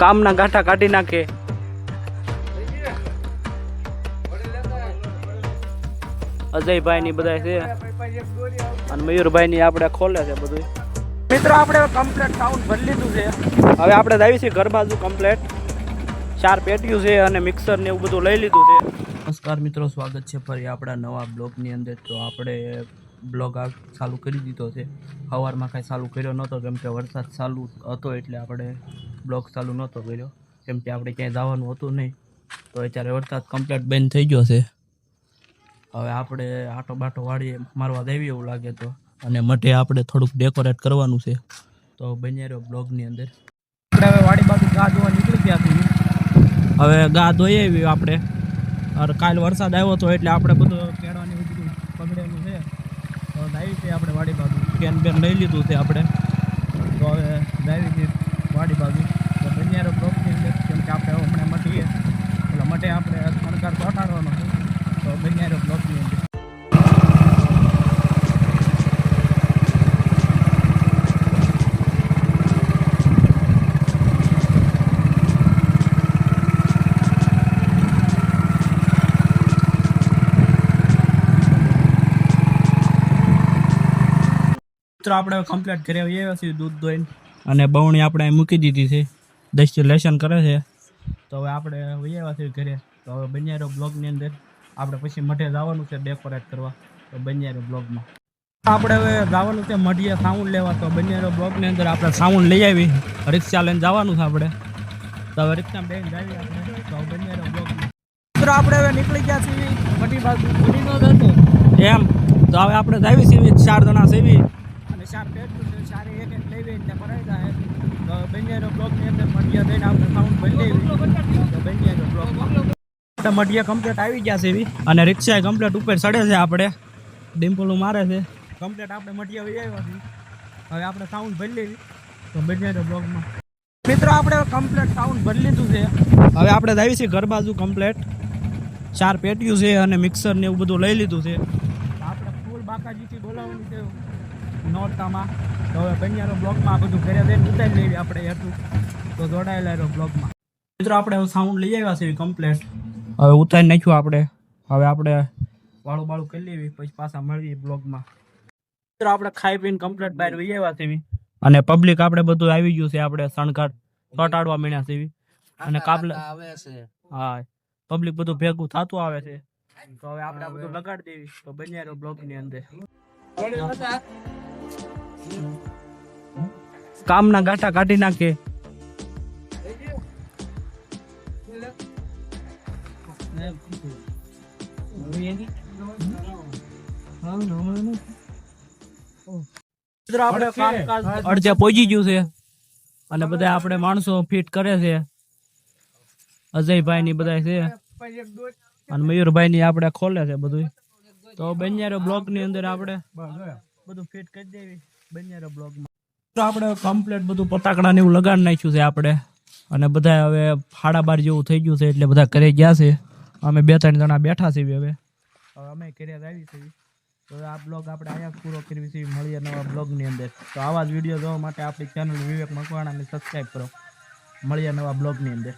કામના ગાંઠા કાઢી નાખે. અજયભાઈ ની બધા છે. અને મયુરભાઈ ની આપણે ખોલે છે બધું મિત્રો આપણે કમ્પ્લેટ સાઉન્ડ ભરી લીધું છે. હવે આપણે આવી છીએ ઘર બાજુ કમ્પ્લેટ ચાર પેટીયું છે અને મિક્સર ને એવું બધું લઈ લીધું છે. નમસ્કાર મિત્રો સ્વાગત છે ફરી આપણા નવા બ્લોગની અંદર. તો આપણે બ્લોગ આ ચાલુ કરી દીધો છે. સવારમાં કાંઈ ચાલુ કર્યો નહોતો કેમ કે વરસાદ ચાલુ હતો એટલે આપણે બ્લોગ ચાલુ નહોતો કર્યો. કેમ કે આપણે ક્યાંય જવાનું હતું નહીં તો અત્યારે વરસાદ કમ્પ્લીટ બંધ થઈ ગયો છે. હવે આપણે આટો બાટો વાળીએ મારવા દેવી એવું લાગે તો. અને મઢે આપણે થોડુંક ડેકોરેટ કરવાનું છે. તો બન્યા રહ્યો બ્લોગની અંદર. આપણે હવે વાડી બાજુ ગા ધોવા નીકળી ગયા છીએ. હવે ગા ધોઈ આવી આપણે. અરે કાલ વરસાદ આવ્યો હતો એટલે આપણે બધું કેળવાની તો આવી છે આપણે વાડી બાજુ. કેન બેન લઈ લીધું છે આપણે. તો હવે જાવી છે વાડી બાજુ. તો બન્યારો બ્લોગની અંદર કેમ કે આપણે હમણાં મટીએ. એટલે મટે આપણે શણગાર ચોંટાડવાનો છે. તો બન્યા રહ્યો બ્લોગની અંદર મિત્રો આપણે કમ્પ્લીટ ઘરે આવ્યા છીએ દૂધ દોઈને અને બવણી આપણે અહીં મૂકી દીધી છે. ડેસ્ટિલેશન કરે છે. તો હવે આપણે આવ્યા છીએ ઘરે. તો હવે બન્યારો બ્લોગની અંદર. આપણે પછી મઢે જવાનું છે ડેકોરેટ કરવા. તો બન્યારો બ્લોગમાં. આપણે હવે જવાનું છે મઢીએ સાઉન્ડ લેવા. તો બન્યારો બ્લોગની અંદર આપણે સાઉન્ડ લઈ આવી. રિક્ષા લઈને જવાનું છે આપણે. તો હવે રિક્ષા બેન જાવી આપણે. તો બન્યારો બ્લોગમાં. મિત્રો આપણે હવે નીકળી ગયા છીએ મઢી બાજુ. એમ. તો હવે આપણે જાવી છીએ. ચાર જણા સેવી ચાર પેટનું છે ચારે એક એક લઈ એટલે ભરાઈ જાય. તો બંનેનો બ્લોકની અંદર મઢિયા થઈને આપણે સાઉન્ડ બદલી તો બંનેનો બ્લોક આપણે મઢિયા કમ્પ્લેટ આવી ગયા છે એવી. અને રિક્ષા કમ્પ્લેટ ઉપર ચડે છે આપણે. ડિમ્પલું મારે છે. કમ્પ્લેટ આપણે મઢિયા વહી આવ્યા છીએ. હવે આપણે સાઉન્ડ ભરી લેવી. તો બંનેનો બ્લોકમાં મિત્રો આપણે કમ્પ્લેટ સાઉન્ડ ભરી લીધું છે. હવે આપણે આવી છીએ ઘર બાજુ કમ્પ્લેટ ચાર પેટીયું છે અને મિક્સર ને એવું બધું લઈ લીધું છે. આપણે ફૂલ બાકાજીથી બોલાવવાનું છે. નોરતામાં. તો હવે બન્યાનો બ્લોગમાં આ બધું ઘરે જઈને ઉતારી લેવી આપણે એટલું તો જોડાયેલા રહ્યો બ્લોગમાં. મિત્રો આપણે સાઉન્ડ લઈ આવ્યા છે કમ્પ્લેટ હવે ઉતારી નાખ્યું આપણે. હવે આપણે વાળું બાળું કરી લેવી પછી પાછા મળીએ બ્લોગમાં. મિત્રો આપણે ખાઈ પીને કમ્પ્લેટ બહાર વહી આવ્યા છે અને પબ્લિક આપણે બધું આવી ગયું છે આપણે શણગાર ચોટાડવા માંડ્યા છે. અને છે. હા પબ્લિક બધું ભેગું થતું આવે છે. તો હવે આપણે બધું લગાડી દેવી. તો બન્યા બ્લોગની અંદર કામના ગાંઠા કાઢી નાખે. આપણે કામકાજ અડધે પહોંચી ગયું છે. અને બધા આપણે માણસો ફિટ કરે છે. અજયભાઈ ની બધા છે. અને મયુરભાઈ ની આપણે ખોલે છે બધું તો બંજારો બ્લોકની અંદર આપણે બધું ફિટ કરી દેવી. બન્યારો બ્લોગમાં તો આપણે કમ્પ્લેટ બધું પતાકડા ને એવું લગાડી નાખ્યું છે આપણે. અને બધા હવે સાડા બાર જેવું થઈ ગયું છે એટલે બધા ઘરે ગયા છે. અમે બે ત્રણ જણા બેઠા છીએ હવે. હવે અમે ઘરે આવી છીએ. તો આ બ્લોગ આપણે અહીંયા પૂરો કરવી છે મળીએ નવા બ્લોગની અંદર. તો આવા જ વીડિયો જોવા માટે આપણી ચેનલ વિવેક મકવાણાને સબસ્ક્રાઈબ કરો. મળીએ નવા બ્લોગની અંદર.